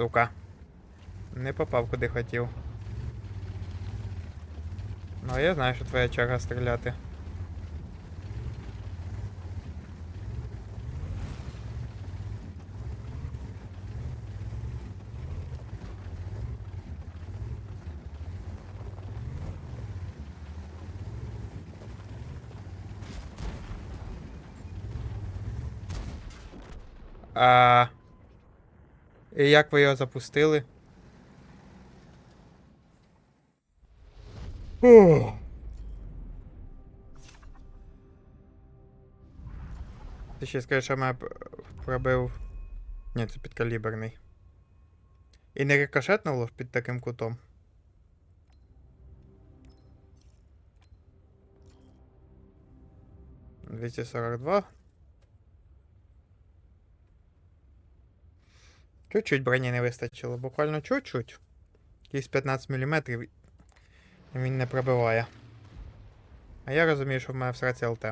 Сука. Не попав куди хотів. Ну, я знаю, що твоя черга стріляти. А... І як ви його запустили? Ух. Ти ще скажеш, що мене п- пробив. Ні, це підкаліберний. І не рикошетнуло під таким кутом. Двісті сорок два. Чуть-чуть броні не вистачило, буквально чуть-чуть. Якісь 15 мм і він не пробиває. А я розумію, що в мене в сраці ЛТ.